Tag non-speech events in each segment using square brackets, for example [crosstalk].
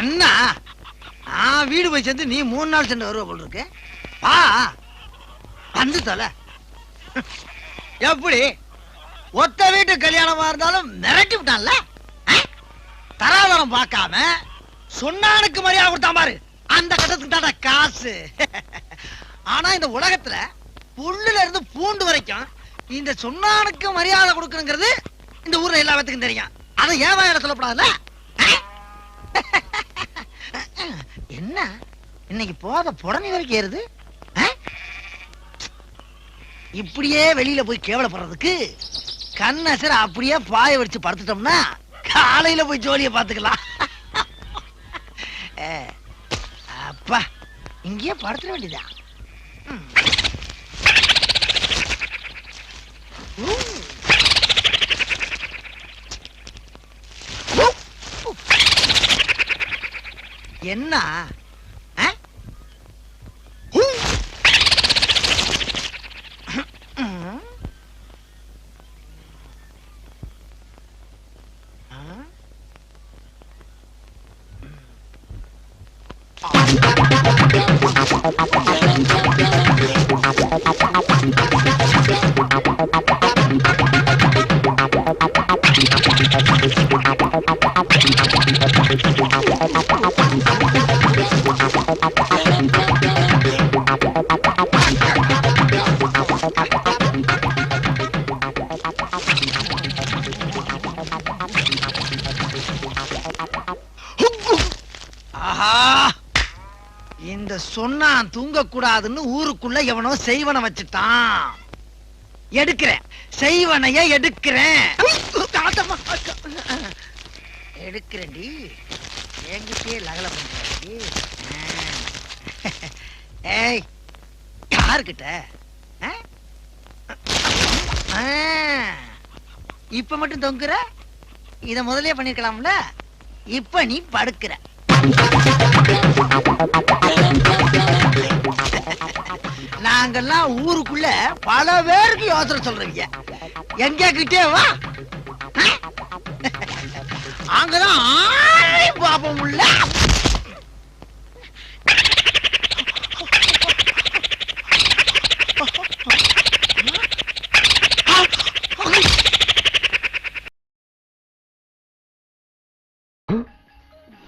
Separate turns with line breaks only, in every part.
என்ன? நான் வீடு போய் சேர்ந்து நீ மூணு நாள் சென்று வருவ போல் இருக்கு. வா. வந்து தொலை. எப்படி? ஒத்த வீட்டு கல்யாணமா இருந்தாலும் மிரட்டி விட்டான்ல? தராதரம் பார்க்காம சொன்னானுக்கு மரியாதை கொடுத்தா பாரு. அந்த கட்டத்துக்கு தான காசு. ஆனா இந்த உலகத்துல புல்லுல இருந்து பூண்டு வரைக்கும் இந்த சொன்னானுக்கு மரியாதை கொடுக்கணுங்கிறது இந்த ஊர்ல எல்லா பேத்துக்கும் தெரியும். அதை ஏன் வாயில சொல்லப்படாதுல்ல? என்ன? இன்னைக்கு போத புடனி வரைக்கும் ஏறுது? இப்படியே வெளியில போய் கேவலப்படுறதுக்கு கண்ணசர அப்படியே பாய வச்சு படுத்துட்டோம்னா காலையில போய் ஜோலியை பார்த்துக்கலாம் அப்பா இங்கேயே படுத்துட வேண்டியதா ம். என்ன? ஆஹா! இந்த சொன்னான் தூங்க கூடாதுன்னு ஊருக்குள்ள எவனோ செய்வன வச்சுட்டான். எடுக்கிறேன். செய்வனைய எடுக்கிறேன். ஆத்தம்மா, அக்கா. எடுக்கிறேன்டி. என்கிட்டயே லகல பண்றாடி. ஏய் யாருக்கிட்ட? ஆ? ஆ. இப்ப மட்டும் தொங்குற? இத முதலே பண்ணிருக்கலாம்ல? இப்ப நீ படுக்கிற. நாங்கெல்லாம் ஊருக்குள்ள பல பேருக்கு யோசனை சொல்றீங்க. எங்க கிட்டே வா. [laughs] அங்கதான் பாப்போம் உள்ள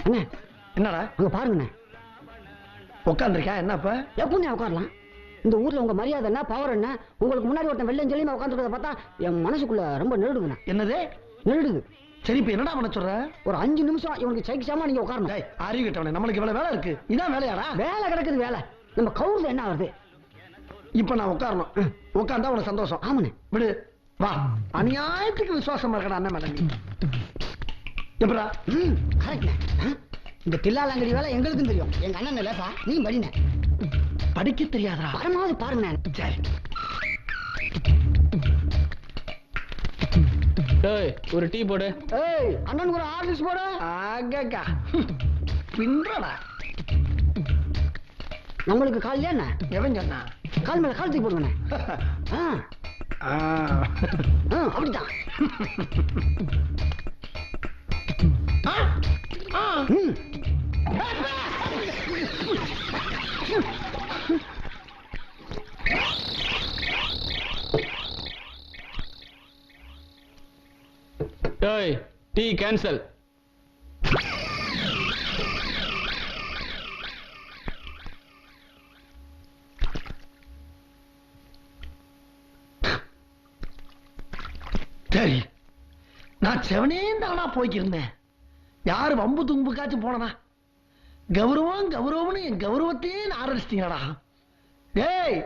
அண்ணே
என்னடா?
அங்க பாருங்கண்ணே.
உட்காந்துருக்கா என்னப்ப?
எப்படிண்ணே உட்காரலாம் இந்த ஊர்ல உங்க மரியாதை என்ன பவர் என்ன? உங்களுக்கு முன்னாடி ஒருத்தன் வெள்ளம் சொல்லியுமா உட்காந்துருக்கத பார்த்தா என் மனசுக்குள்ள ரொம்ப நெருடுங்கண்ணே
என்னது?
நெருடுது.
சரி இப்ப என்னடா பண்ண சொல்ற?
ஒரு அஞ்சு நிமிஷம் இவனுக்கு சைக்கிசாமா நீங்க உட்காரணும்
அறிவு கிட்டவனே நம்மளுக்கு இவ்வளவு வேலை இருக்கு. இதான் வேலையாடா?
வேலை கிடக்குது வேலை. நம்ம கவுர்ல என்ன வருது
இப்ப நான் உட்காரணும் உட்கார்ந்தா உனக்கு சந்தோஷம்.
ஆமாண்ணே.
விடு. வா. அநியாயத்துக்கு விசுவாசமா இருக்கடா அண்ணன் நீ. எப்படா?
ஆ? இந்த தில்லாலங்கடி வேலை எங்களுக்கும் தெரியும். எங்க அண்ணன் லேசா? நீ படிண்ணே
படிக்க தெரியாதடா
பரமாவது பாருங்கண்ணே
சரி.
டேய் ஒரு டீ போடு.
ஏய் அண்ணனுக்கு ஒரு ஆர்டிஸ்ட் போட.
ஆகக்கா. பின்றடா.
நம்மளுக்கு கால் என்ன?
எவன் சொன்னா?
கால் மேல கால் தூக்கி போடுங்கண்ணே. ஆ.
ஆ.
ஆ அப்படிதான்
ஆ, ஆ.
ம்.
டேய் டீ கேன்சல்
சரி நான் செவனே தானா போய்க்கிருந்தேன். யாரு வம்பு தும்புக்காச்சும் போனனா கௌரவம் கௌரவம்னு என் கௌரவத்தையே ஆரம்பிச்சிட்டீங்கடா டேய்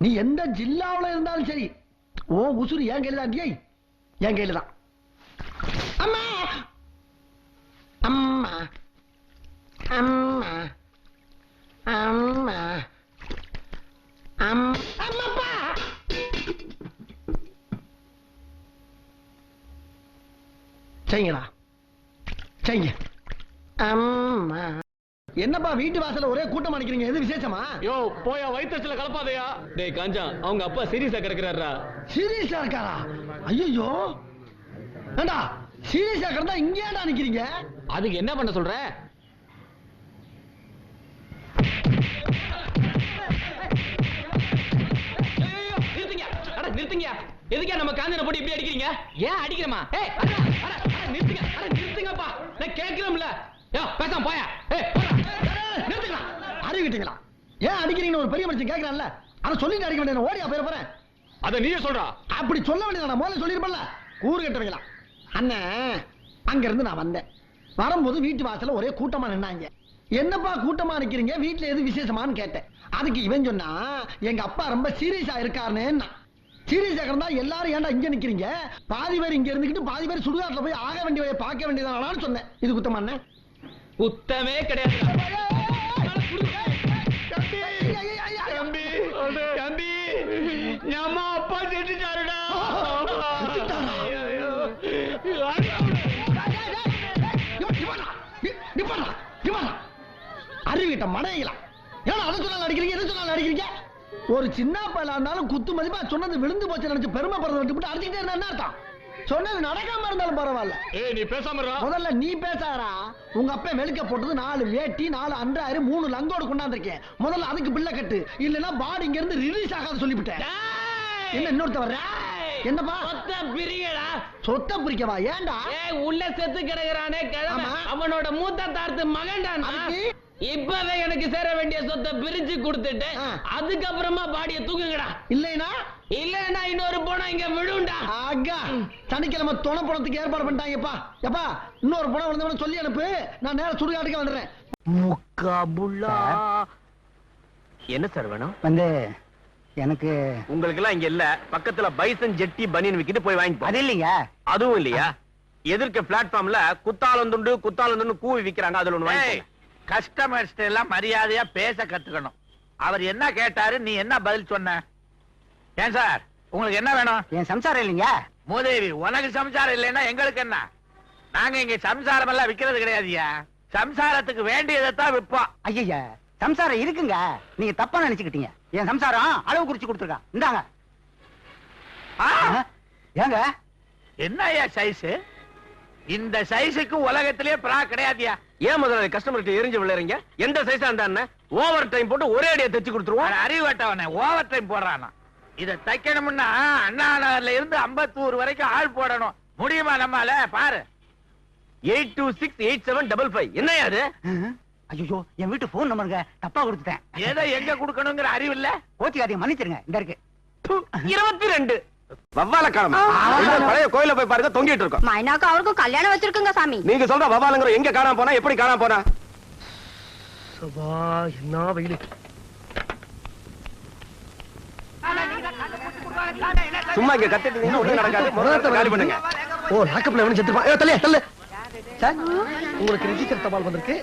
நீ எந்த ஜில்லாவில் இருந்தாலும் சரி ஓ உசுறு என் கையில் தான் ஏய் என் கையில் தான். அம்மா! அம்மா! அம்மா! அம்மா! அம் அம்மாப்பா! செய்யுங்கடா. செய்யுங்க. அம்மா! என்னப்பா வீட்டு வாசல்ல ஒரே கூட்டம் அடிக்கிறீங்க எது விசேஷமா?
யோ போயா வயிற்றுல கலப்பாதையா? டேய் காஞ்சா அவங்க அப்பா சீரியஸா கிடக்குறாரா
சீரியஸா இருக்காரா? ஐயோ ஏண்டா சீரியஸா கிடந்தா இங்க ஏண்டா நிக்கிறீங்க?
அதுக்கு என்ன பண்ண சொல்ற?
நிறுத்துங்க. எதுக்கே நம்ம காஞ்சனை போட்டு இப்படி அடிக்கிறீங்க? ஏன் அடிக்கிறமா? ஏய் நிறுத்துங்க. நிறுத்துங்கப்பா. நான் கேட்கிறோம்ல பேசாம போயா. நிறுத்துங்களா
அறிவிட்டீங்களா? ஏன் அடிக்கிறீங்கன்னு ஒரு பெரிய மனுஷன் கேட்கறான்ல அதை சொல்லிட்டு அடிக்க வேண்டிய ஓடியா போயிட போறேன்.
அத நீயே சொல்றா.
அப்படி சொல்ல வேண்டியது நான் முதல்ல சொல்லிருப்பேன்ல கூறு கட்டுவீங்களா? அண்ணன் அங்க இருந்து நான் வந்தேன். வரும்போது வீட்டு வாசல்ல ஒரே கூட்டமா நின்னாங்க. என்னப்பா கூட்டமா நிக்கிறீங்க? வீட்ல எது விசேஷமான்னு கேட்டேன். அதுக்கு இவன் சொன்னா எங்க அப்பா ரொம்ப சீரியஸா இருக்காருன்னு சீரியஸா இருந்தா எல்லாரும் ஏன்டா இங்க நிக்கிறீங்க? பாதி பேர் இங்க இருந்துக்கிட்டு பாதி பேர் சுடுகாட்டுல போய் ஆக வேண்டிய பார்க்க வேண்டியதானான்னு சொன்னேன். இது குத்தமா
குத்தமே கிடையாது. தம்பி தம்பி நம்ம அப்பா செட்டுட்டாருடா
அறிவிட்ட மடையலாம் ஏன்னா அதை சொன்னாலும் அடிக்கிறீங்க எதை சொன்னாலும் அடிக்கிறீங்க? ஒரு சின்ன பையலா இருந்தாலும் குத்து மதிப்பா சொன்னது விழுந்து போச்சு நினைச்சு பெருமைப்படுறத விட்டு அடிச்சுக்கிட்டே இருந்தா என்ன அர்த்தம்? சொன்னது நடக்காம இருந்தாலும் பரவாயில்ல.
ஏய் நீ பேசாம இருடா.
முதல்ல நீ பேசாரா உங்க அப்பா வெளுக்க போட்டது நாலு வேட்டி நாலு அன்றாயிரம் மூணு லங்கோடு கொண்டாந்துருக்கேன். முதல்ல அதுக்கு பிள்ளை கட்டு. இல்லைன்னா பாடி இங்க இருந்து ரிலீஸ் ஆகாது சொல்லிவிட்டேன் என்ன இன்னொருத்த வர்ற என்னப்பா?
சொத்த பிரிங்கடா.
சொத்த பிரிக்கவா? ஏன்டா?
ஏய் உள்ள செத்து கிடக்குறானே கிழமை. அவனோட மூத்த தார்த்து மகன்டா? இப்பவே எனக்கு சேர வேண்டிய சொத்தை பிரிச்சு கொடுத்துட்டு. அதுக்கப்புறமா பாடிய தூக்குங்கடா
இல்லைனா?
இல்லன்னா இன்னொரு போனா இங்க விழுண்டா.
ஆகா. சனிக்கிழமை துணை பணத்துக்கு ஏற்பாடு பண்ணிட்டாங்கப்பா. எப்பா இன்னொரு பணம் விழுந்தவன சொல்லி அனுப்பு. நான் நேரா சுடுகாட்டுக்கு வந்துடுறேன்.
என்ன சார் வேணும்?
வந்து எனக்கு
உங்களுக்கு எல்லாம் இங்க இல்ல. பக்கத்துல பைசன் ஜெட்டி பனியன் விக்கிட்டு போய் வாங்கி
அது இல்லைங்க
அதுவும் இல்லையா? எதிர்க்க பிளாட்ஃபார்ம்ல குத்தாலம் துண்டு குத்தாலம் துண்டு கூவி விக்கிறாங்க. அதுல ஒண்ணு வாங்கி
கஸ்டமர்ஸ் எல்லாம் மரியாதையா பேச கத்துக்கணும். அவர் என்ன கேட்டாரு நீ என்ன பதில் சொன்ன? ஏன் சார் உங்களுக்கு என்ன வேணும்?
என் சம்சாரம் இல்லைங்க?
மூதேவி உனக்கு சம்சாரம் இல்லைன்னா எங்களுக்கு என்ன? நாங்க இங்க சம்சாரம் எல்லாம் விக்கிறது கிடையாதுயா சம்சாரத்துக்கு வேண்டியதை தான் விற்போம்.
ஐயா சம்சாரம் இருக்குங்க. நீங்க தப்பா நினைச்சுக்கிட்டீங்க. என் சம்சாரம் அளவு குறிச்சு கொடுத்துருக்கா. இந்தாங்க. ஏங்க?
என்ன ஐயா சைஸ் இந்த சைஸுக்கு உலகத்திலேயே பிரா கிடையாதுயா
ஏன் முதல்ல கஸ்டமர்கிட்ட எரிஞ்சு விளையாறீங்க எந்த சைஸா இருந்தா ஓவர் டைம் போட்டு ஒரே அடியா தைச்சு கொடுத்துருவோம்.
அறிவட்டவனே ஓவர் டைம் போடுறானா. இத தைக்கணும்னா அண்ணா நகர்ல இருந்து அம்பத்தூர் வரைக்கும் ஆள் போடணும். முடியுமா நம்மால? பாரு.
Eight two six eight seven double five என்னையா அது
ஐயோ என் வீட்டு போன் நம்பருங்க தப்பா கொடுத்துட்டேன்.
எதை எங்க கொடுக்கணுங்கிற அறிவு இல்ல?
கோச்சிக்காதீங்க மன்னிச்சிருங்க. இந்த இருக்கு.
இருபத்தி ரெண்டு. வவ்வால காலம் பழைய கோயில போய் பாருங்க தொங்கிட்டு இருக்கோம்.
மைனாக்கு அவருக்கும் கல்யாணம் வச்சிருக்குங்க சாமி.
நீங்க சொல்ற வவ்வாலுங்கிற எங்க காணாம போனா எப்படி காணாம போனா? சும்மா இங்க கத்திட்டு இருந்தீங்கன்னா ஒண்ணும் நடக்காது. முதல்ல காலி பண்ணுங்க.
ஓ லாக்கப்ல எவனும் ஏ தள்ளு. சார் உங்களுக்கு ரிஜிஸ்டர் தபால் வந்திருக்கு.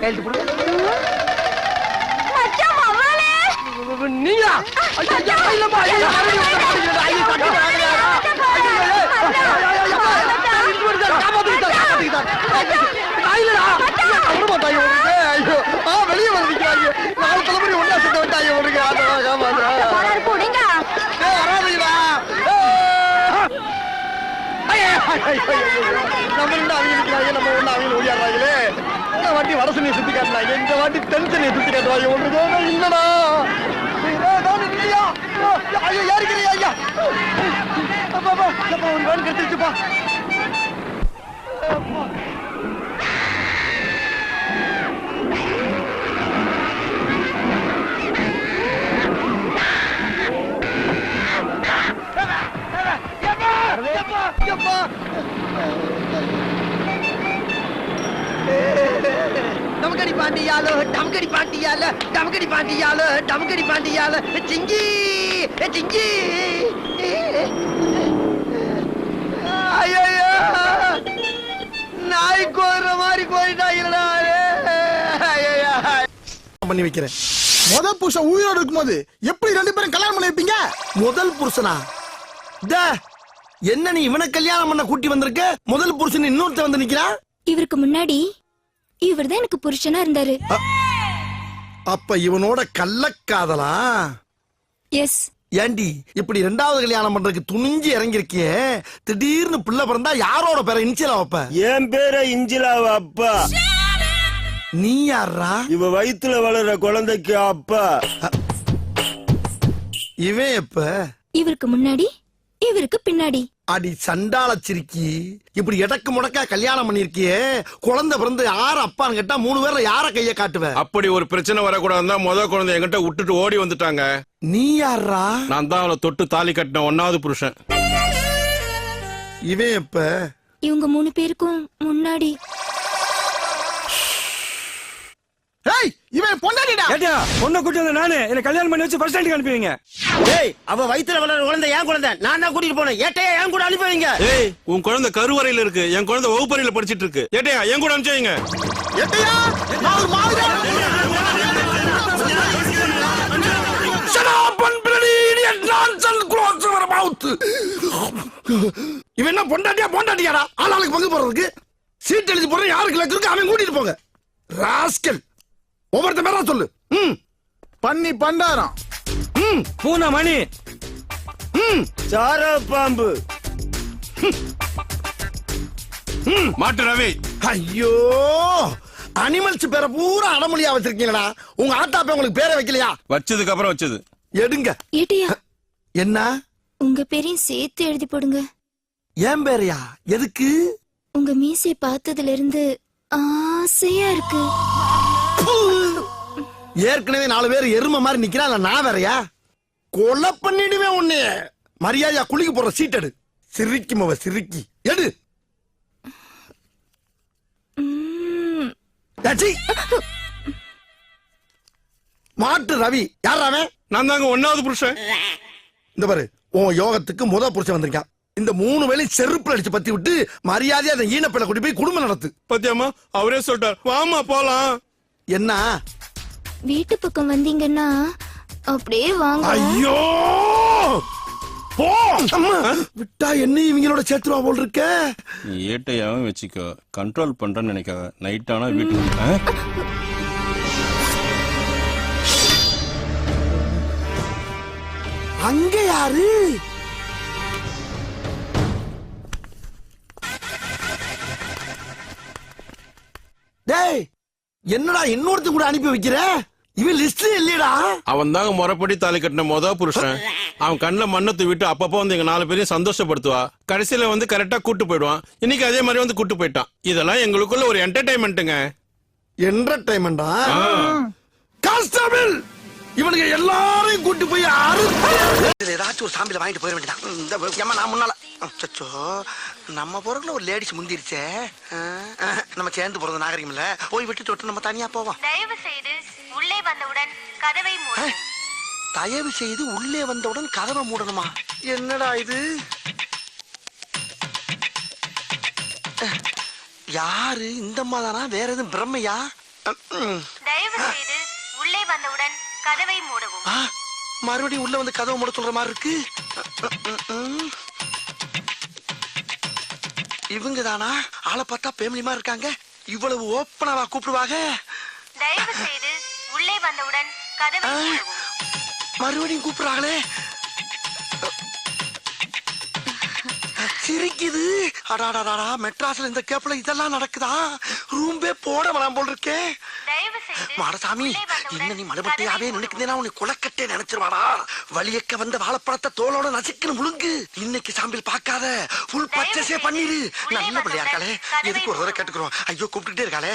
கையெழுத்து போடுங்க
மச்சான் மவளே
நீங்களா ஐயா ஐயா இல்லப்பா ஐயா ஐயா ஐயா ஐயா, ஐயோ, ஆ, வந்து நிக்கிறாங்க. நாலு தலைமுறை ஒண்ணா சேர்த்து விட்டாங்க உனக்கு. ஆமா, ஐயா, நம்ம என்ன அவங்க நிக்கிறாங்க, நம்ம ஒண்ணு அவங்க ஓடியாடுறாங்களே. இந்த வாட்டி வடசனையை சுத்தி காட்டினாங்க இந்த வாட்டி தென்சனையை சுத்தி காட்டுவாங்க ஒன்று இல்லடா ஏய், நான் இல்லையா ஐயோ யாருக்கிறியா ஐயா அப்பா அப்பா ஒரு வேன் கட்டிருச்சுப்பா பாண்டியாலோ டமக்கடி பாண்டியால. சிங்கி! சிங்கி! ஐயோ நாய் கோர மாதிரி போயிட்டாங்களா ஐயோ
பண்ணி வைக்கிறேன். முதல் புருஷன் உயிரோடு இருக்கும்போது எப்படி ரெண்டு பேரும் கல்யாணம் பண்ணி வைப்பீங்க? முதல் புருஷனா? டே, என்ன நீ இவனை கல்யாணம் பண்ண கூட்டி வந்திருக்க? முதல் புருஷன் இன்னொருத்த வந்து நிக்கிறான்?
இவருக்கு முன்னாடி இவர்தான் எனக்கு புருஷனா இருந்தாரு.
அப்ப இவனோட கள்ளக்காதலா?
எஸ்
ஏண்டி இப்படி ரெண்டாவது கல்யாணம் பண்றதுக்கு துணிஞ்சு இறங்கிருக்கியே திடீர்னு பிள்ளை பிறந்தா யாரோட பேரை இனிச்சலா வைப்ப?
என் பேர இஞ்சிலாவ அப்பா.
நீ யாரா
இவ வயித்துல வளர்ற குழந்தைக்கு அப்பா.
இவன் எப்ப?
இவருக்கு முன்னாடி இவருக்கு பின்னாடி.
அடி சண்டாள சிரிக்கி இப்படி எடக்கு முடக்கா கல்யாணம் பண்ணிருக்கியே குழந்தை பிறந்து யார் அப்பான்னு கேட்டா மூணு பேர்ல யார கைய காட்டுவ?
அப்படி ஒரு பிரச்சனை வரக்கூடாதுன்னு தான் முத குழந்தை என்கிட்ட விட்டுட்டு ஓடி வந்துட்டாங்க.
நீ யாரா
நான் தான் அவளை தொட்டு தாலி கட்டின ஒன்னாவது புருஷன்.
இவன் எப்ப?
இவங்க மூணு பேருக்கும் முன்னாடி.
ஏய் இவன் பொண்டாடிடா
ஏட்டியா பொண்ணை கூட்டி வந்த நானு. என்ன கல்யாணம் பண்ணி வச்சு ஃபர்ஸ்ட் ஸ்டாண்டுக்கு அனுப்புவீங்க
ஏய் அவ வயித்துல வளர குழந்தை ஏன் குழந்தை. நான் தான் கூட்டிட்டு போனேன். ஏட்டையா ஏன் கூட அனுப்பி வைங்க
ஏய் உன் குழந்தை கருவறையில இருக்கு. என் குழந்தை வகுப்பறையில படிச்சிட்டு இருக்கு. ஏட்டையா என் கூட அனுப்பிச்சீங்க
எட்டையா நான் ஒரு மாதிரி Shut up and bloody idiot nonsense close your mouth. இவன் என்ன பொண்டாட்டியா பொண்டாட்டியாடா? ஆளாளுக்கு பங்கு போறதுக்கு சீட் எழுதி போற யாருக்கு லக்கு இருக்கு அவன் கூட்டிட்டு போங்க. ராஸ்கல். ஒவ்வொருத்த பேரா சொல்லு. ம். பண்ணி பண்டாரம். ம்.
பூனா மணி
ம்.
சார பாம்பு
மாட்டு ரவி.
ஐயோ. அனிமல்ஸ் பேரை பூரா அடமொழியா வச்சிருக்கீங்களா உங்க ஆத்தாப்ப உங்களுக்கு பேரை வைக்கலையா?
வச்சதுக்கு அப்புறம் வச்சது.
எடுங்க.
ஏட்டையா?
என்ன?
உங்க பேரையும் சேர்த்து எழுதி போடுங்க.
ஏன் பேரையா? எதுக்கு?
உங்க மீசை பார்த்ததுல இருந்து ஆசையா இருக்கு.
ஏற்கனவே நாலு பேர் எருமை மாதிரி நிக்கிறான் நான் வேறயா? கொலை பண்ணிடுவேன் உன்னை மரியாதையா குளிக்க போற சீட் எடு. சிரிக்கும் அவ சிரிக்கி. எடு. மாட்டு ரவி. யார் அவன்?
நான் தாங்க ஒன்னாவது புருஷன்.
இந்த பாரு உன் யோகத்துக்கு முத புருஷன் வந்திருக்கான். இந்த மூணு வேலை செருப்புல அடிச்சு பத்தி விட்டு மரியாதையா அந்த ஈனப்பிள்ளை கூட்டி போய் குடும்பம் நடத்து.
பத்தியம்மா? அவரே சொல்லிட்டார். வாமா போலாம்.
என்ன?
வீட்டு பக்கம் வந்தீங்கன்னா அப்படியே வாங்க.
ஐயோ! போ. விட்டா என்ன இவங்களோட சேர்த்துருவா போல் இருக்க?
ஏட்டையாவும் வச்சுக்கோ. கண்ட்ரோல் பண்றேன்னு நினைக்காத. நைட் ஆனா வீட்டுக்கு ஆ?
அங்க யாரு? டேய் என்னடா இன்னொருத்த கூட அனுப்பி வைக்கிற? இவன் லிஸ்ட்ல இல்லையடா.
அவன் தாங்க முறைப்படி தாலி கட்டின முத புருஷன். அவன் கண்ணுல மண்ணத்தை விட்டு அப்பப்போ வந்து எங்க நாலு பேரையும் சந்தோஷப்படுத்துவா. கடைசியில வந்து கரெக்டா கூட்டு போயிடுவான். இன்னைக்கு அதே மாதிரி வந்து கூட்டு போயிட்டான். இதெல்லாம் எங்களுக்குள்ள ஒரு என்டர்டைன்மெண்ட்டுங்க
என்டர்டைன்மெண்டா கான்ஸ்டபிள் இவனுக்கு எல்லாரையும் கூட்டி போய் அறுத்து ஏதாச்சும் ஒரு சாம்பியில வாங்கிட்டு போயிட வேண்டியதான் இந்த ஏமா நான் முன்னால அச்சோ நம்ம பொருட்கள் ஒரு லேடிஸ் முந்திருச்சே. நம்ம சேர்ந்து போறது நாகரிகம் இல்ல போய் விட்டுட்டு விட்டு நம்ம தனியா போவோம்.
தயவு செய்து வந்தவுடன் கதவை மூடு.
தயவு செய்து உள்ளே வந்தவுடன் கதவை மூடணுமா? என்னடா இது? யாரு? இந்த அம்மா தானா வேற எதுவும் பிரம்மையா.
தயவு செய்து உள்ளே வந்தவுடன் கதவை மூடவும்.
ஆ, மறுபடியும் உள்ள வந்து கதவை மூட சொல்ற மாதிரி இருக்கு. இவங்க தானா ஆளை பார்த்தா பேமிலிமா இருக்காங்க. இவ்வளவு ஓப்பனாவா கூப்பிடுவாங்க
தயவு செய்து உள்ளே வந்தவுடன் கதவை
ஆ.
மூடவும்
மறுபடியும் கூப்பிடுறாங்களே. சிரிக்குது. அடாடாடா மெட்ராஸ்ல இந்த கேப்ல இதெல்லாம் நடக்குதா? ரூம்பே போட வேணாம் போல் இருக்கே.
தயவு செய்து
மாடசாமி என்ன நீ மடுபட்டையாவே. நினைக்கிறேன்னா உன்னை குலக்கட்டே நினைச்சிருவாடா. வலியக்க வந்த வாழைப்பழத்தை தோலோட நசுக்குன்னு முழுங்கு. இன்னைக்கு சாம்பிள் பார்க்காத. ஃபுல் பர்ச்சேஸே பண்ணிரு. நல்ல பிள்ளையா இருக்காளே? எதுக்கு ஒரு தடவை கேட்டுக்கிறோம்? ஐயோ கூப்பிட்டுட்டே இருக்காளே.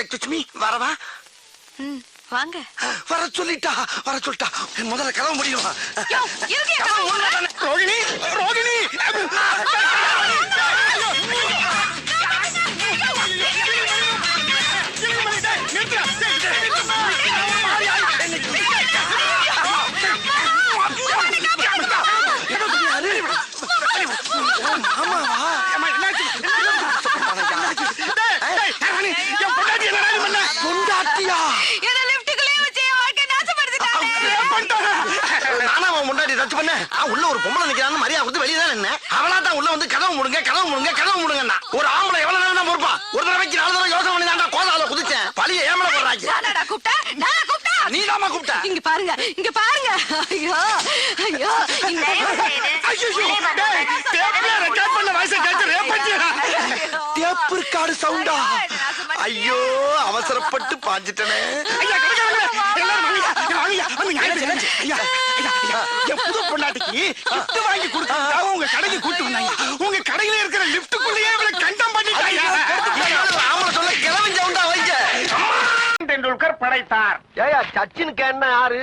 எக்ஸ்கூஸ் வரவா?
ம், வாங்க.
வர சொல்லிட்டா வர சொல்லிட்டா. முதல்ல கதவு முடியும்? ரோகிணி ரோகிணி. ரத்து பண்ண உள்ள ஒரு பொம்பளை நிக்கிறான்னு மரியாதை கொடுத்து வெளியே தான் நின்னேன். அவளா தான் உள்ள வந்து கதவு முடுங்க கதவு முடுங்க கதவு முடுங்கன்னா. ஒரு ஆம்பளை எவ்வளவு நேரம் தான் பொறுப்பா? ஒரு தடவைக்கு நாலு தடவை யோசனை பண்ணி தான்டா கோதால குதிச்சேன். பழிய ஏமல போடுறாங்க.
நானா கூப்பிட்டேன் நானா கூப்பிட்டேன்
நீ தாமா கூப்பிட்ட.
இங்க பாருங்க இங்க பாருங்க. ஐயோ ஐயோ. செய்து
ஐயோ, டேய், டேப்ல ரெக்கார்ட் பண்ண வாய்ஸை கேட்டு ரேப் பண்ணிட்டியா?
ஐயோ.
டேப் இருக்காடு சவுண்டா ஐயோ அவசரப்பட்டு பாஞ்சிட்டனே.
ஐயா எல்லாரும். வாங்கய்யா. என்னாச்சு, என்னாச்சு? ஐயா. பொண்டாட்டிக்கு லிஃப்ட் வாங்கி கொடுத்ததுக்காக உங்க கடைக்கு கூட்டு வந்தாங்க. உங்க கடையில இருக்கிற லிஃப்ட்டுக்குள்ளேயே இவளை கண்டம் பண்ணிட்டாங்க.
ஆமா சொல்ல கிளவன் சவுண்டா வைங்க.
டெண்டுல்கர் படைத்தார்.
ஏயா சச்சின் கேன்னா யாரு?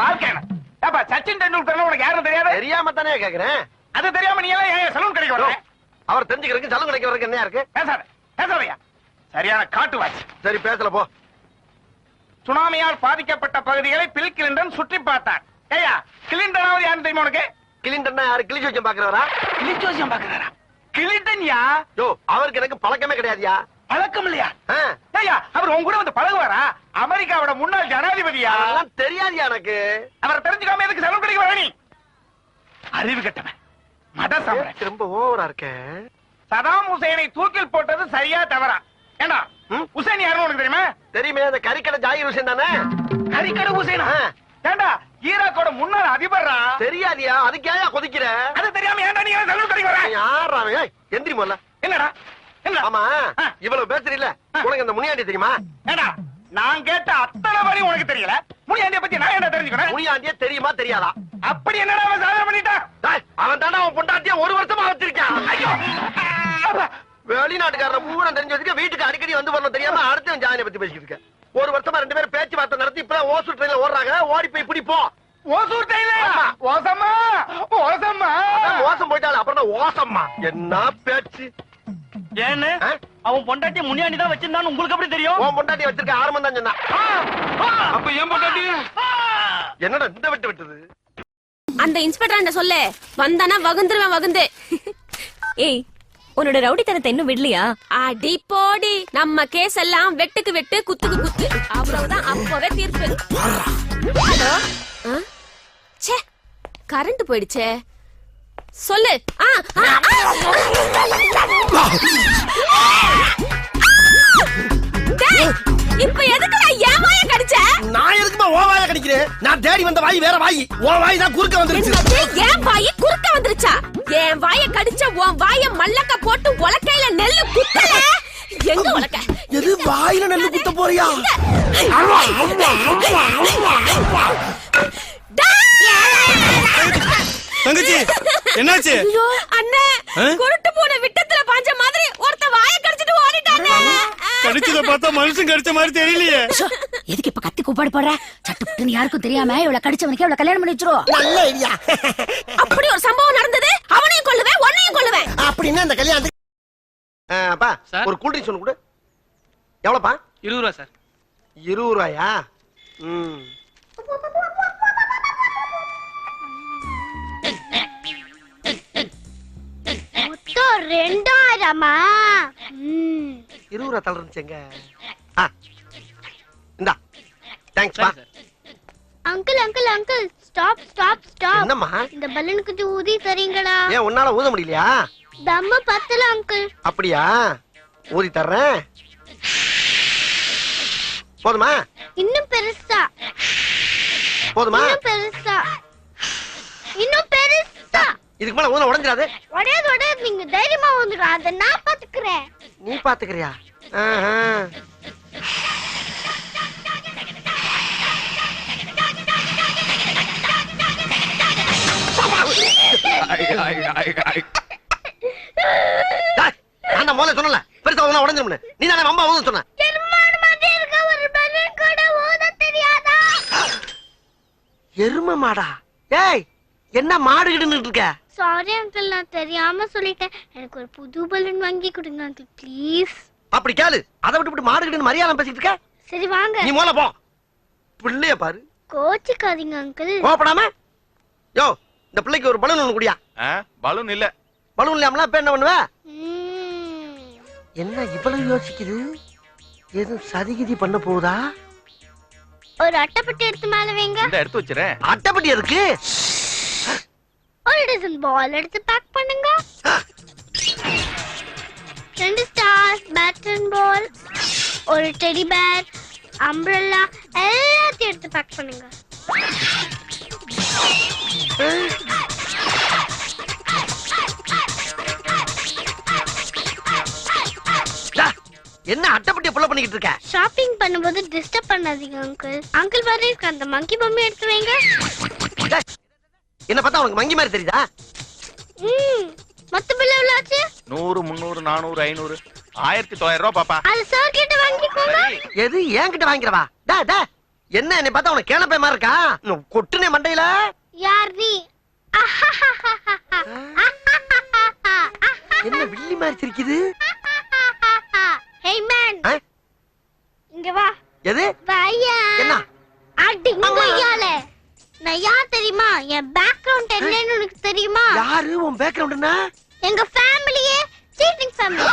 பார்க்கணும் ஏப்பா சச்சின் டெண்டுல்கர் உனக்கு யாரும் தெரியாது?
தெரியாம தானே கேக்குறேன்.
அது தெரியாம நீ எல்லாம் சலூன் கடைக்கு வர
அவர் தெரிஞ்சுக்கிறதுக்கு ஜலம் கிடைக்கிறதுக்கு என்ன இருக்கு?
பேசாத பேசாதயா சரியான காட்டு வாட்சி
சரி பேசல போ.
சுனாமியால் பாதிக்கப்பட்ட பகுதிகளை பில் கிளின்டன் சுற்றி பார்த்தார். ஏயா கிளின்டனாவது யாரும் தெரியுமா உனக்கு?
கிளின்டன்னா யாரு? கிழிச்சு வச்சு பாக்குறவரா?
கிளிச்சோசியம் பாக்குறாரா கிளின்டன் யா
யோ அவருக்கு எனக்கு பழக்கமே கிடையாதுயா.
பழக்கம் இல்லையா? ஏயா அவர் உங்க கூட வந்து பழகுவாரா? அமெரிக்காவோட முன்னாள் ஜனாதிபதியா?
அதெல்லாம் தெரியாதுயா எனக்கு.
அவரை தெரிஞ்சுக்காம எதுக்கு சலூன் கடைக்கு வர நீ? அறிவு கட்டவன். மத சமரன்
ரொம்ப ஓவரா இருக்கேன்
சதாம் ஹுசேனை தூக்கில் போட்டது சரியா தவறா? ஏண்டா? ஹுசேன் யாருன்னு உனக்கு தெரியுமா?
தெரியுமே அந்த கறிக்கடை ஜாகிர் ஹுசேன் தானே?
கரிக்கடை ஹுசேனா. ஏண்டா ஈராக்கோட முன்னாள் அதிபர்ரா?
தெரியாதியா? அதுக்கு ஏன் கொதிக்கிற?
அது தெரியாம ஏன்டா நீங்க சலூன் கடைக்கு வர?
யாரா அவன்? எந்திரி முதல்ல.
என்னடா? என்ன
ஆமா. இவ்வளவு பேசுறீல்ல.
ஆ.
உனக்கு அந்த முனியாண்டி தெரியுமா?
ஏண்டா நான் கேட்ட அத்தனை வழி உனக்கு தெரியல. முனியாண்டிய பத்தி நான் என்ன தெரிஞ்சுக்கிறேன்
முனியாண்டியே தெரியுமா தெரியாதா?
அப்படி என்னடா அவன் சாதனை பண்ணிட்டான்
அவன் தானே அவன் பொண்டாட்டிய ஒரு வருஷமா வச்சிருக்கான்.
ஐயோ.
வெளிநாட்டுக்காரர் பூரா தெரிஞ்சு வச்சுக்க வீட்டுக்கு அடிக்கடி வந்து வரணும் தெரியாம அடுத்த ஜாதியை பத்தி பேசிக்கிட்டு இருக்க ஒரு வருஷமா ரெண்டு பேரும் பேச்சுவார்த்தை நடத்தி இப்ப ஓசூர் ட்ரெயின்ல ஓடுறாங்க. ஓடி போய் பிடிப்போம்
ஓசூர்
ஆமா.
ஓசம்மா? ஓசம்மா?
அதான் மோசம் போயிட்டாலும் அப்புறம் ஓசம்மா. என்ன பேச்சு?
ஏன்னு? அவன் பொண்டாட்டி முனியாண்டி தான் வச்சிருந்தான்னு உங்களுக்கு எப்படி தெரியும்?
உன் பொண்டாட்டி வச்சிருக்க ஆரம்பம் தான் சொன்னா
அப்ப ஏன் பொண்டாட்டி?
என்னடா இந்த வெட்டு வெட்டுது?
அந்த இன்ஸ்பெக்டர் சொல்லு. வந்தானா வகுந்துருவேன் வகுந்து. ஏய் உன்னோட ரவுடித்தனத்தை இன்னும் விடலையா? அடி போடி. நம்ம கேஸ் எல்லாம் வெட்டுக்கு வெட்டு குத்துக்கு குத்து. அவ்வளவுதான் அப்பவே தீர்ப்பு. ஹலோ? ஆ? ச்சே கரண்ட் போயிடுச்சே. சொல்லு. ஆ, இப்ப எதுக்குடா என் வாய கடிச்ச?
நான் எதுக்குமா ஓ வாய கடிக்கிறேன்? நான் தேடி வந்த வாய் வேற வாய். ஓ வாய் தான் குறுக்க வந்துருச்சு.
என் வாய் குறுக்க வந்துருச்சா? என் வாய கடிச்ச உன் வாய மல்லக்க போட்டு உலக்கையில நெல்லு குத்தல? எங்க உலக்க?
எது வாயில நெல்லு குத்த போறியா?
தங்கச்சி என்னாச்சு?
ஐயோ அண்ணே? குருட்டு போன விட்டத்துல பாஞ்ச மாதிரி ஒருத்த வாய கடிச்சிட்டு ஓடிட்டானே.
கடிச்சத பார்த்தா மனுஷன் கடிச்ச மாதிரி தெரியலையே.
எதுக்கு இப்ப கத்தி கூப்பாடு போடுற? சட்டுப்புட்டுன்னு யாருக்கும் தெரியாம இவள கடிச்சவனுக்கு இவள கல்யாணம் பண்ணி வச்சிருவோம்.
நல்ல ஐடியா.
அப்படி ஒரு சம்பவம் நடந்தது அவனையும் கொல்லுவேன் உன்னையும் கொல்லுவேன்.
அப்படின்னா இந்த கல்யாணத்துக்கு
அப்பா
சார்?
ஒரு கூல் ட்ரிங்க்ஸ் ஒன்று கொடு. எவ்வளோப்பா?
இருபது ரூபா சார்.
இருபது ரூபாயா? ம்.
ரெண்டாயிரமா?
இருபது ரூபா தளர்ந்துச்சுங்க ஆ இந்தா.
சரி sir
uncle uncle uncle. Stop stop stop
என்னம்மா?
இந்த பலூனுக்கு ஊதி தரீங்களா?
ஏன் உன்னால ஊத முடியலையா?
தம்ம பத்தல அங்கிள்.
அப்படியா? ஊதி தர்றேன். போதுமா?
இன்னும் பெருசா.
போதுமா?
இன்னும் பெருசா. இன்னும் பெருசா.
இதுக்கு மேல ஊத உடஞ்சிடாது.
உடையாது உடையாது. நீங்க தைரியமா வந்துடும் அதை நான் பாத்துக்கிறேன்.
நீ பாத்துக்கிறியா? தான் முதல்ல சொன்னல பெருசா ஊதுனா உடஞ்சிரும்னு. நீ தானே அம்மா ஊத சொன்ன. எரும மாடா. ஏய் என்ன மாடு கிட்டு இருக்க?
சாரி அங்கிள் நான் தெரியாம சொல்லிட்டேன். எனக்கு ஒரு புது பலூன் வாங்கி கொடுங்க அங்கிள் ப்ளீஸ்
அப்படி கேளு. அதை விட்டு விட்டு மாடு கிட்டு மரியாதை பேசிட்டு இருக்க.
சரி வாங்க.
நீ முதல்ல போ. பிள்ளைய பாரு.
கோச்சிக்காதீங்க அங்கிள்
கோபப்படாம யோ இந்த பிள்ளைக்கு ஒரு பலூன் ஒண்ணு குடியா?
பலூன் இல்ல.
பலூன் இல்லாமலாம் இப்ப என்ன பண்ணுவ. என்ன இவ்வளவு யோசிக்குது? எதுவும் சதிகிதி பண்ண போகுதா?
ஒரு அட்டைப்பட்டி எடுத்து மேல வைங்க.
இந்த எடுத்து வச்சிரேன்
அட்டைப்பட்டி இருக்கு
ஒரு டசன் பால் எடுத்து பேக் பண்ணுங்க ரெண்டு ஸ்டார்ஸ் பேட்டன் பால் ஒரு டெடி பேர் அம்ப்ரெல்லா எல்லாத்தையும் எடுத்து பேக் பண்ணுங்க
என்ன அட்டைப்பட்டிய புள்ள பண்ணிக்கிட்டு இருக்க
ஷாப்பிங் பண்ணும்போது டிஸ்டர்ப் பண்ணாதீங்க அங்கிள் அங்கிள் இருக்க அந்த மங்கி பொம்மை எடுத்து வைங்க.
என்ன பார்த்தா உனக்கு மங்கி மாதிரி தெரியுதா?
ம் மொத்த பில் எவ்வளவு ஆச்சு?
நூறு முந்நூறு நானூறு ஐநூறு. ஆயிரத்தி தொள்ளாயிரம் ரூபாய் பாப்பா.
அது சார் கிட்ட வாங்கிக்கோங்க
எது என்கிட்ட வாங்கிக்கிறவா டா டா. என்ன என்னை பார்த்தா உனக்கு கேளப்பே மாதிரி இருக்கா? கொட்டுனே மண்டையில?
யார் நீ?
என்ன வில்லி மாதிரி சிரிக்குது?
Hey man? இங்க வா.
எது?
வாயா.
என்ன?
அடிங்கய்யால நான் யார் தெரியுமா? என் பேக்ரவுண்ட் என்னன்னு உனக்கு தெரியுமா?
யாரு? உன் பேக்ரவுண்ட்னா
எங்க ஃபேமிலியே சீட்டிங் ஃபேமிலி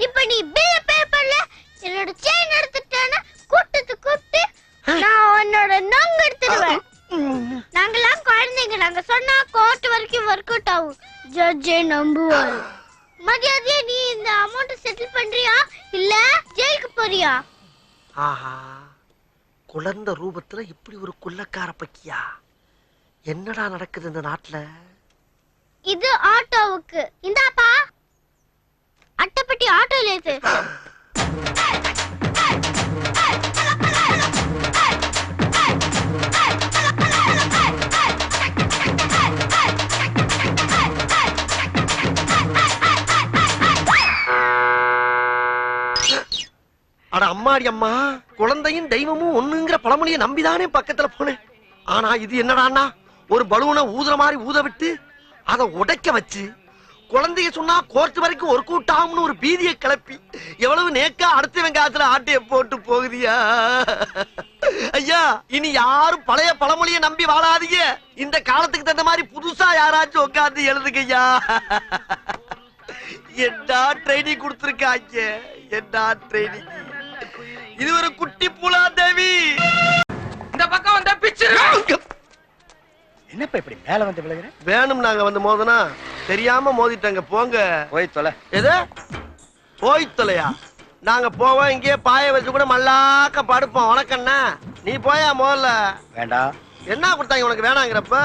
இப்ப நீ பில்ல பே பண்ணல என்னோட செயின் எடுத்துட்டேன்னு கூட்டத்து கூப்பிட்டு நான் உன்னோட நொங்கு எடுத்துடுவேன் நாங்கெல்லாம் குழந்தைங்க நாங்க சொன்னா கோர்ட் வரைக்கும் ஒர்க் அவுட் ஆகும். ஜட்ஜே நம்புவாரு. மரியாதையா நீ இந்த அமௌண்ட் செட்டில் பண்றியா? இல்ல ஜெயிலுக்கு போறியா?
ஆஹா. குழந்த ரூபத்துல இப்படி ஒரு குள்ளக்கார பக்கியா? என்னடா நடக்குது இந்த நாட்டுல?
இது ஆட்டோவுக்கு. இந்தாப்பா. அட்டைப்பட்டி ஆட்டோல ஏத்து.
அட அம்மாடி அம்மா குழந்தையும் தெய்வமும் ஒண்ணுங்கிற பழமொழியை நம்பிதானே பக்கத்துல போனேன். ஆனா இது என்னடான்னா ஒரு பலூனை ஊதுற மாதிரி ஊத விட்டு அதை உடைக்க வச்சு குழந்தைய சொன்னா கோர்ட் வரைக்கும் ஒரு கூட்டாகும்னு ஒரு பீதியை கிளப்பி எவ்வளவு நேக்கா அடுத்த வெங்காயத்துல ஆட்டைய போட்டு போகுதியா? ஐயா இனி யாரும் பழைய பழமொழியை நம்பி வாழாதீங்க. இந்த காலத்துக்கு தகுந்த மாதிரி புதுசா யாராச்சும் உட்காந்து எழுதுங்க ஐயா. என்ன ட்ரைனிங் கொடுத்துருக்காங்க? என்ன ட்ரைனிங் இது ஒரு குட்டி புலா தேவி
இந்த பக்கம் வந்தா பிச்சு.
என்னப்பா இப்படி மேல வந்து விழுகிற
வேணும் நாங்க வந்து மோதனா தெரியாம மோதிட்டாங்க போங்க.
போய் தொலை.
எது? போய் தொலையா? நாங்க போவோம் இங்கேயே பாய வச்சு கூட மல்லாக்க படுப்போம். உனக்கண்ணா நீ போயா முதல்ல
வேண்டாம்
என்ன கொடுத்தாங்க உனக்கு வேணாங்கிறப்ப?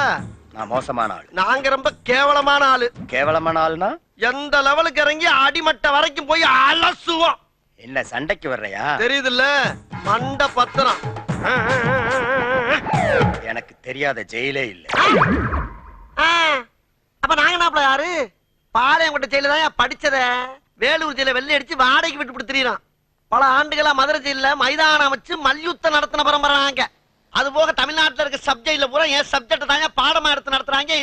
நான் மோசமான ஆள்.
நாங்க ரொம்ப கேவலமான ஆளு.
கேவலமான ஆள்னா?
எந்த லெவலுக்கு இறங்கி அடிமட்ட வரைக்கும் போய் அலசுவோம்.
என்ன சண்டைக்கு வர்றையா?
தெரியுதுல்ல? மண்ட பத்திரம்.
எனக்கு தெரியாத ஜெயிலே இல்ல.
ஆ, அப்ப நாங்க நாப்பல யாரு? பாளையங்கோட்டை ஜெயில தான் படிச்சத? வேலூர் ஜெயில வெள்ளை அடிச்சு வாடகைக்கு விட்டு திரியறான். பல ஆண்டுகளா மதுரை ஜெயில மைதானம் அமைச்சு மல்யுத்தம் நடத்தின பரம்பரை நாங்க அது போக தமிழ்நாட்டுல இருக்க சப்ஜெக்ட்ல பூரா என் சப்ஜெக்ட் தாங்க பாடமா எடுத்து நடத்துறாங்க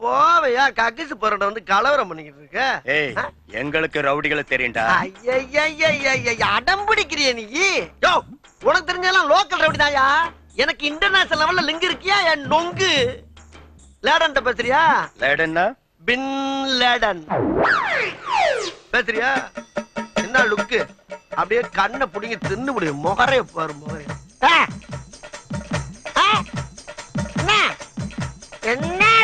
போவையா? கக்கிசு போறட வந்து கலவரம் பண்ணிக்கிட்டு இருக்க.
ஏய்? எங்களுக்கு ரவுடிகளை தெரியும்டா.
அடம் பிடிக்கிறிய நீ. யோ உனக்கு தெரிஞ்செல்லாம் லோக்கல் ரவுடி தாயா எனக்கு இன்டர்நேஷனல் லெவல்ல லிங்க் இருக்கியா? என் நொங்கு. லேடன் பேசுறியா?
லேடன்னா?
பின் லேடன் பேசுறியா? என்ன லுக்கு அப்படியே கண்ணை புடிங்கி தின்னு முடியும் முகரே பாரு முகரே ஆ! ஆ! என்ன? என்னடா என்ன?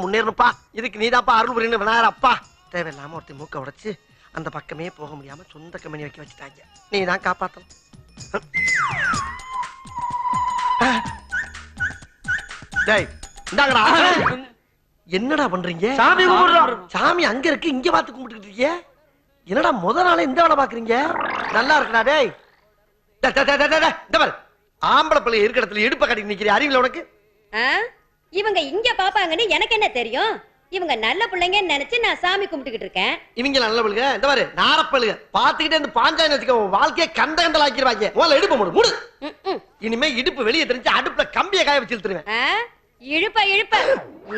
வாழ்க்கையில முன்னேறணும்ப்பா. இதுக்கு நீதாப்பா அருள் புரியணும் விநாயகர் அப்பா தேவையில்லாம ஒருத்தி மூக்க உடைச்சு அந்த பக்கமே போக முடியாம சொந்த கம்பெனி வைக்க வச்சுட்டாங்க. நீ தான் காப்பாத்தணும் என்னடா பண்றீங்க? சாமி சாமி அங்க இருக்கு இங்க பார்த்து கும்பிட்டுக்கிட்டு இருக்கீங்க? என்னடா முத நாளே இந்த வேலை பாக்குறீங்க நல்லா இருக்குடா டேய், இந்த பாரு. ஆம்பளை பிள்ளை இருக்கிற இடத்துல இடுப்ப கட்டி நிக்கிற அறிவில உனக்கு?
இவங்க இங்க பாப்பாங்கன்னு எனக்கு என்ன தெரியும்? இவங்க நல்ல பிள்ளைங்கன்னு நினைச்சு நான் சாமி கும்பிட்டுக்கிட்டு இருக்கேன்.
இவங்க நல்ல பழுக இந்த பாரு நாரப்பழுக. பாத்துக்கிட்டே இந்த பாஞ்சாயிரம் வச்சுக்க உன் வாழ்க்கையை கண்ட கண்டல் ஆக்கிடுவாங்க முதல்ல இடுப்பு மூடு மூடு. இனிமே இடுப்பு வெளியே தெரிஞ்சு அடுப்புல கம்பியை காய வச்சு இழுத்துருவேன்.
இழுப்ப இழுப்ப.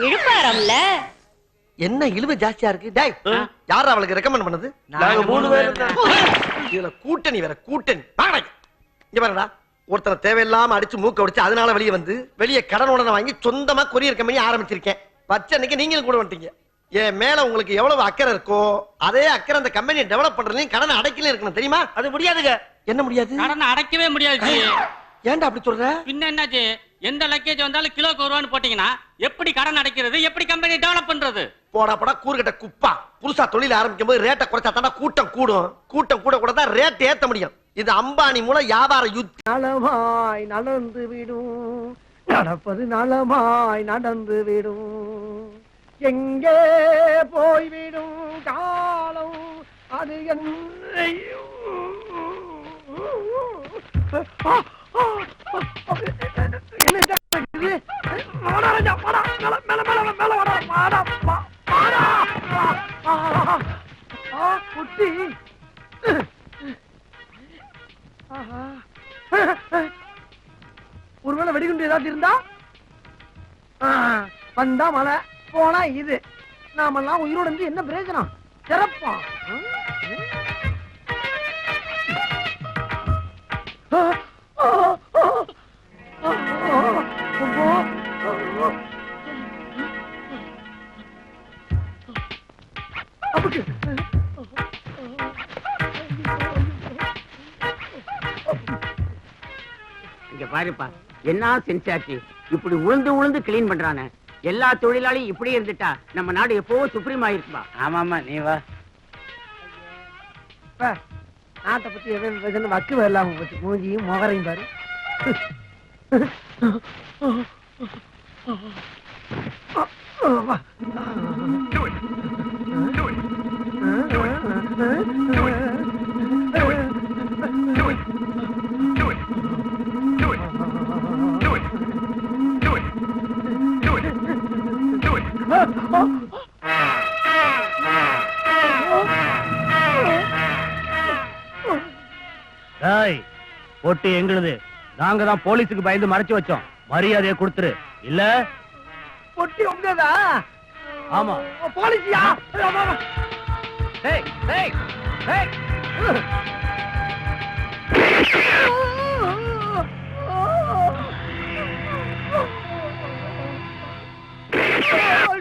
இழுப்பாரம்ல
என்ன இழுவை ஜாஸ்தியா இருக்கு? டேய் யார் அவளுக்கு ரெக்கமெண்ட் பண்ணது?
நாங்க மூணு பேரும்
இதுல கூட்டணி வேற கூட்டணி. வாடா இங்க. இங்க பாருடா. ஒருத்தனை தேவையில்லாம அடிச்சு மூக்க உடைச்சு அதனால வெளியே வந்து வெளியே கடன் உடனே வாங்கி சொந்தமா கொரியர் கம்பெனி ஆரம்பிச்சிருக்கேன். பச்ச அன்னைக்கு நீங்களும் கூட வந்துட்டீங்க. என் மேல உங்களுக்கு எவ்வளவு அக்கறை இருக்கோ அதே அக்கறை அந்த கம்பெனியை டெவலப் பண்றதுலயும் கடன் அடைக்கல இருக்கணும். தெரியுமா?
அது முடியாதுங்க.
என்ன முடியாது?
கடனை அடைக்கவே முடியாது.
ஏன்டா அப்படி சொல்ற?
பின்ன என்னாச்சு? எந்த லக்கேஜ் வந்தாலும் கிலோக்கு ஒரு ரூபான்னு போட்டீங்கன்னா எப்படி கடன் அடைக்கிறது? எப்படி கம்பெனி டெவலப் பண்றது?
போடா போடா கூறுகட்ட குப்பா. புதுசா தொழில் ஆரம்பிக்கும் போது ரேட்டை குறைச்சா தாண்டா கூட்டம் கூடும். கூட்டம் கூட கூட தான் ரேட் ஏத்த முடியும். இது அம்பானி மூலம் வியாபார யுத்தம்
நலமாய் நடந்து விடும் நடப்பது நலமாய் நடந்து விடும் எங்கே போய்விடும் காலம் அது என்னையும் [laughs] மேல, குட்டி. ஒருவேளை வெடிகுண்டு ஏதாவது இருந்தா? வந்தா மழை போனா இது. நாமெல்லாம் உயிரோட இருந்து என்ன பிரயோஜனம்? சிறப்பான் ஆ,
இங்க பாருப்பா. என்ன சென்சாச்சு இப்படி உழுந்து உழுந்து கிளீன் பண்றானே. எல்லா தொழிலாளியும் இப்படியே இருந்துட்டா நம்ம நாடு எப்பவோ சுப்ரீம் ஆயிருக்குப்பா ஆமாமா நீ வா.
நாட்டை பத்தி எவன் பேசணும் வக்கு வரலாம போச்சு மூஞ்சியும் முகரையும் பாரு. வா.
பொட்டு எங்களுது. நாங்க தான் போலீஸுக்கு பயந்து மறைச்சு வச்சோம். மரியாதையை கொடுத்துரு. இல்ல?
பொட்டி உங்கதா
ஆமா.
போலீஸியா?
டேய் டேய் டேய்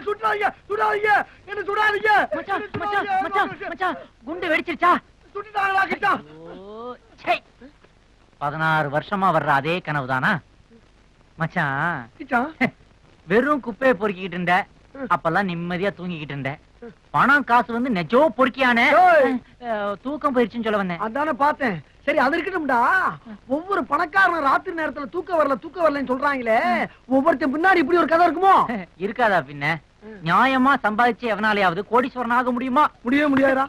சுடாதீங்க! சுடாதீங்க! என்ன சுடாதீங்க?
மச்சான்
என்ன
மச்சான்
சுடாதீங்க.
மச்சான் மச்சான் குண்டு வெடிச்சிருச்சா?
சுட்டுட்டாங்களா கிட்டா?
பதினாறு வருஷமா வர்ற அதே கனவு தானா மச்சான் [laughs] வெறும் குப்பையை பொறுக்கிட்டு இருந்த. அப்பெல்லாம் நிம்மதியா தூங்கிக்கிட்டு இருந்த. பணம் காசு வந்து நெஜோ பொறுக்கியானே. தூக்கம் போயிருச்சுன்னு சொல்ல வந்தேன்.
அதானே பார்த்தேன். சரி அது இருக்கட்டும்டா. ஒவ்வொரு பணக்காரனும் ராத்திரி நேரத்துல தூக்க வரல தூக்க வரலன்னு சொல்றாங்களே ஒவ்வொருத்தன் பின்னாடி இப்படி ஒரு கதை இருக்குமோ? [laughs]
இருக்காதா பின்ன? நியாயமா சம்பாதிச்சு எவனாலையாவது கோடீஸ்வரன் ஆக முடியுமா?
முடியவே முடியாதா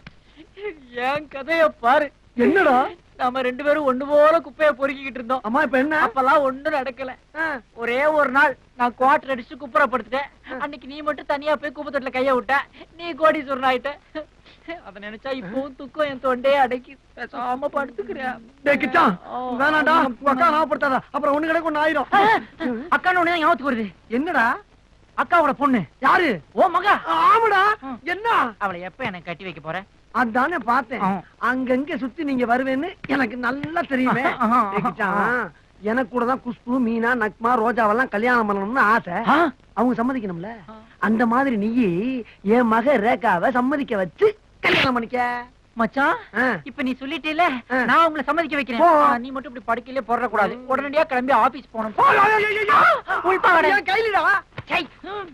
என் கதைய பாரு.
என்னடா?
நம்ம ரெண்டு பேரும் ஒண்ணு போல குப்பைய பொறுக்கிக்கிட்டு இருந்தோம்.
அம்மா இப்ப என்ன?
அப்பெல்லாம் ஒண்ணும் நடக்கல. ஒரே ஒரு நாள் நான் குவார்டர் அடிச்சு குப்புறப்படுத்திட்டேன் அன்னைக்கு நீ மட்டும் தனியா போய் குப்பை தொட்டில கைய விட்ட. நீ கோடீஸ்வரன் ஆயிட்ட. அத நினைச்சா இப்பவும் துக்கம் என் தொண்டையே அடக்கி பேசாம படுத்துக்கிறேன்
வேணாண்டா அக்கா ஞாபகப்படுத்தாத. அப்புறம் ஒண்ணு கிடக்கு ஒண்ணு ஆயிரும்.
அக்கா ஒண்ணு ஞாபகத்துக்கு வருது.
என்னடா?
அக்காவோட பொண்ணு.
யாரு?
ஓ மகா.
ஆமாடா. என்ன?
அவளை எப்ப எனக்கு கட்டி வைக்க போற?
அதானே பார்த்தேன்.
ஆ.
அங்கங்க சுத்தி நீங்க வருவேன்னு எனக்கு நல்லா தெரியுமே. எனக்கு கூட தான் குஷ்பு மீனா நக்மா ரோஜாவெல்லாம் கல்யாணம் பண்ணணும்னு ஆசை? அவங்க சம்மதிக்கணும்ல? அந்த மாதிரி நீ என் மக ரேகாவை சம்மதிக்க வச்சு கல்யாணம் பண்ணிக்க
மச்சான். இப்ப நீ சொல்லிட்டேல
ஆ.
நான் உங்களை சம்மதிக்க வைக்கிறேன். நீ மட்டும் இப்படி படுக்கையிலே போட கூடாது உடனடியா கிளம்பி ஆபீஸ் போகணும்.
கையிலடா.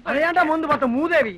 அதையாண்டா மோந்து பார்த்த மூதேவி.